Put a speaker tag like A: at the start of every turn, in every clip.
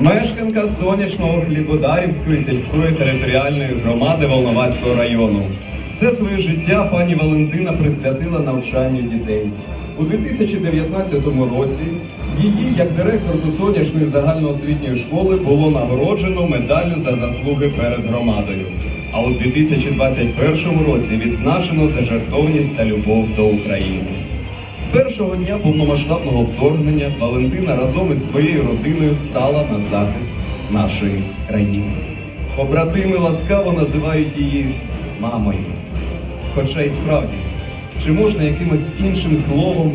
A: Мешканка сонячного Хлібодарівської сільської територіальної громади Волноваського району. Все своє життя пані Валентина присвятила навчанню дітей. У 2019 році її, як директорку сонячної загальноосвітньої школи, було нагороджено медаллю за заслуги перед громадою. А у 2021 році відзначено за жертовність та любов до України. З першого дня повномасштабного вторгнення Валентина разом із своєю родиною стала на захист нашої країни. Побратими ласкаво називають її мамою. Хоча і справді, чи можна якимось іншим словом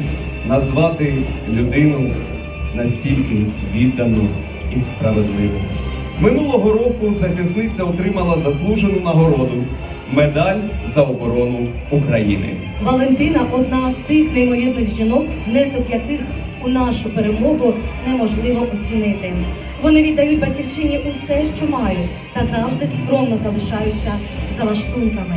A: назвати людину настільки віддану і справедливу? Минулого року захисниця отримала заслужену нагороду медаль за оборону України.
B: Валентина одна з тих неймовірних жінок, внесок яких у нашу перемогу неможливо оцінити. Вони віддають батьківщині усе, що мають, та завжди скромно залишаються за лаштунками.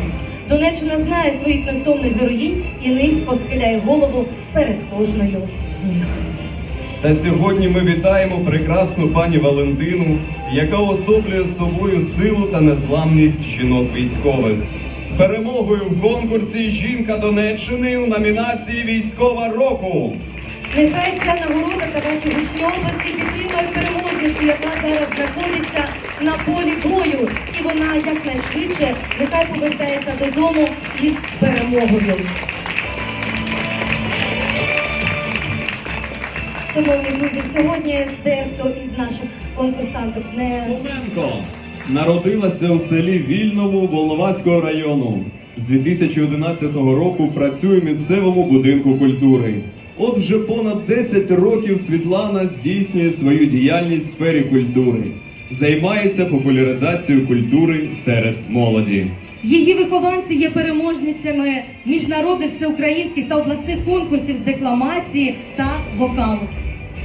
B: Донеччина знає своїх невтомних героїнь і низько схиляє голову перед кожною з них.
A: Та сьогодні ми вітаємо прекрасну пані Валентину, яка особлює собою силу та незламність жінок військових. З перемогою в конкурсі Жінка Донеччини у номінації Військова року.
B: Нехай ця нагорода та ваші гучні області підтримують переможницю, яка зараз знаходиться на полі бою, і вона якнайшвидше нехай повертається додому із перемогою. Шановні друзі, сьогодні дехто із наших конкурсанток не
A: Хоменко народилася у селі Вільному Волноваського району. З 2011 року працює в місцевому будинку культури. От вже понад 10 років Світлана здійснює свою діяльність в сфері культури, займається популяризацією культури серед молоді.
B: Її вихованці є переможницями міжнародних всеукраїнських та обласних конкурсів з декламації та вокалу.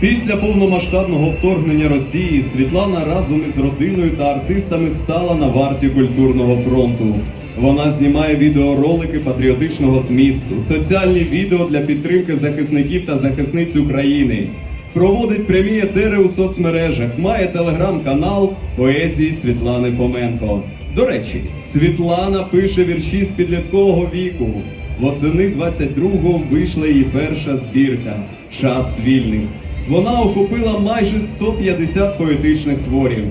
A: Після повномасштабного вторгнення Росії Світлана разом із родиною та артистами стала на варті культурного фронту. Вона знімає відеоролики патріотичного змісту, соціальні відео для підтримки захисників та захисниць України. Проводить прямі етери у соцмережах, має телеграм-канал поезії Світлани Фоменко. До речі, Світлана пише вірші з підліткового віку. Восени 22-го вийшла її перша збірка Час вільний. Вона охопила майже 150 поетичних творів.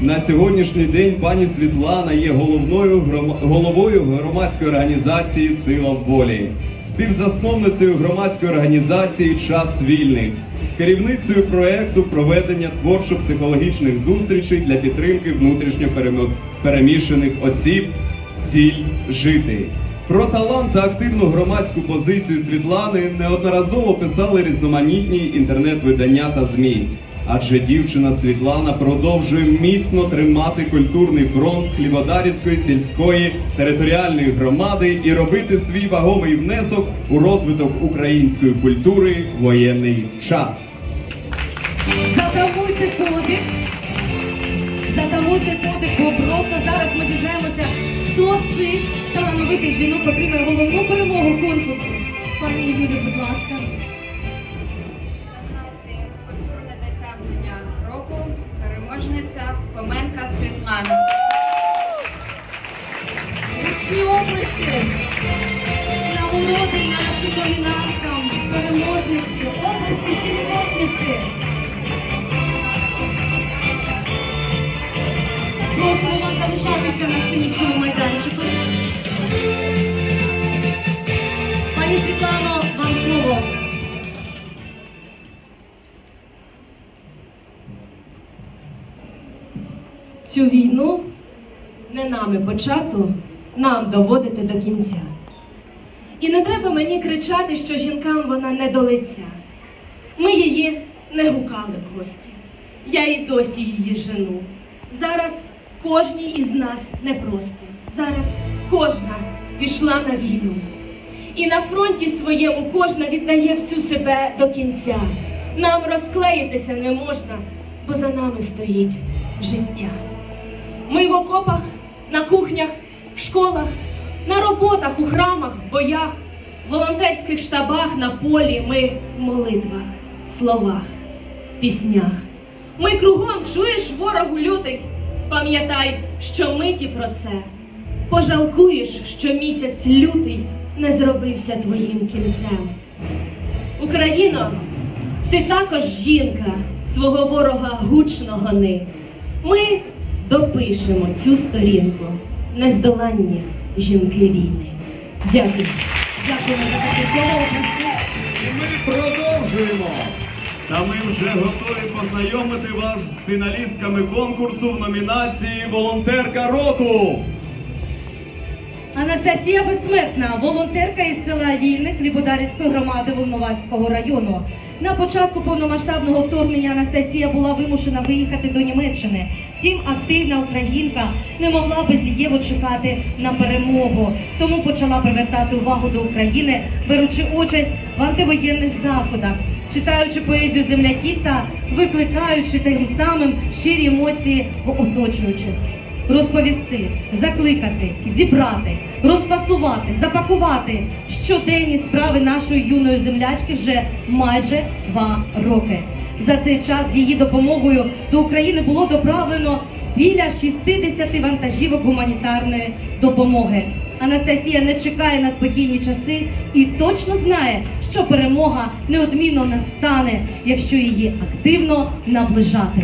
A: На сьогоднішній день пані Світлана є головною головою громадської організації Сила волі, співзасновницею громадської організації Час вільний, керівницею проекту проведення творчо-психологічних зустрічей для підтримки внутрішньо переміщених осіб Ціль жити. Про талант та активну громадську позицію Світлани неодноразово писали різноманітні інтернет-видання та ЗМІ. Адже дівчина Світлана продовжує міцно тримати культурний фронт Хлібодарівської сільської територіальної громади і робити свій ваговий внесок у розвиток української культури в воєнний час.
B: Затамуйте подих. Затамуйте подих, бо просто зараз ми дізнаємося, хто з цих талановитих жінок отримає головну перемогу конкурсу. Пані Юлі, будь ласка.
C: Номінації Культурне досягнення року переможниця Фоменка Світлана.
B: Гучні області. Нагороди нашим номінанткам, переможниці, області ще посмішки. Просимо залишатися на сценічному
D: Цю війну не нами почату, нам доводити до кінця. І не треба мені кричати, що жінкам вона не до лиця. Ми її не гукали в гості. Я і досі її жену. Зараз кожній із нас непросто. Зараз кожна пішла на війну. І на фронті своєму кожна віддає всю себе до кінця. Нам розклеїтися не можна, бо за нами стоїть життя. Окопах, на кухнях, в школах, на роботах, у храмах, в боях, в волонтерських штабах, на полі ми в молитвах, словах, піснях. Ми кругом чуєш ворогу лютий. Пам'ятай, що миті про це. Пожалкуєш, що місяць лютий не зробився твоїм кінцем. Україно, ти також жінка, свого ворога гучно гони. Ми допишемо цю сторінку нездоланні жінки війни. Дякую.
B: Дякуємо за таке слово.
A: І ми продовжуємо. Та ми вже готові познайомити вас з фіналістками конкурсу в номінації Волонтерка року.
B: Анастасія Безсмертна, волонтерка із села Вільник Лібодарської громади Волновацького району. На початку повномасштабного вторгнення Анастасія була вимушена виїхати до Німеччини. Втім, активна українка не могла бездієво чекати на перемогу, тому почала привертати увагу до України, беручи участь в антивоєнних заходах, читаючи поезію земляків та викликаючи тим самим щирі емоції в оточуючих розповісти, закликати, зібрати, розфасувати, запакувати щоденні справи нашої юної землячки вже майже два роки. За цей час її допомогою до України було доправлено біля 60 вантажівок гуманітарної допомоги. Анастасія не чекає на спокійні часи і точно знає, що перемога неодмінно настане, якщо її активно наближати.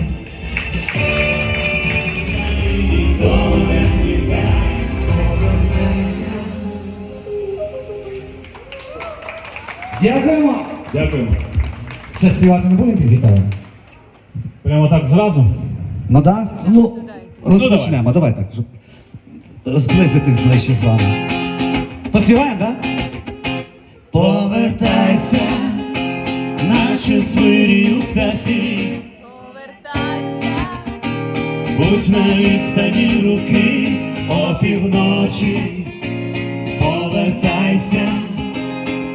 E: Дякуємо.
F: Дякуємо.
E: Ще співати не будемо під гітару?
F: Прямо так зразу.
E: Ну так? Ну, розпочнемо, давай так, щоб зблизитись ближче з вами. Поспіваємо, так? Повертайся, наче свирію птахи, будь на відстані руки опівночі. Повертайся,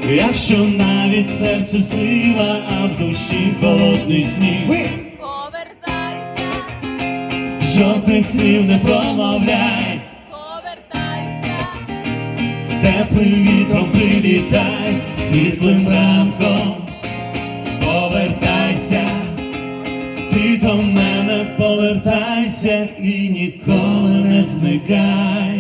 E: якщо навіть серце слива, а в душі холодний сніг.
C: повертайся,
E: Жодних слів не промовляй,
C: повертайся,
E: теплим вітром прилітай, світлим ранком повертайся і ніколи не зникай.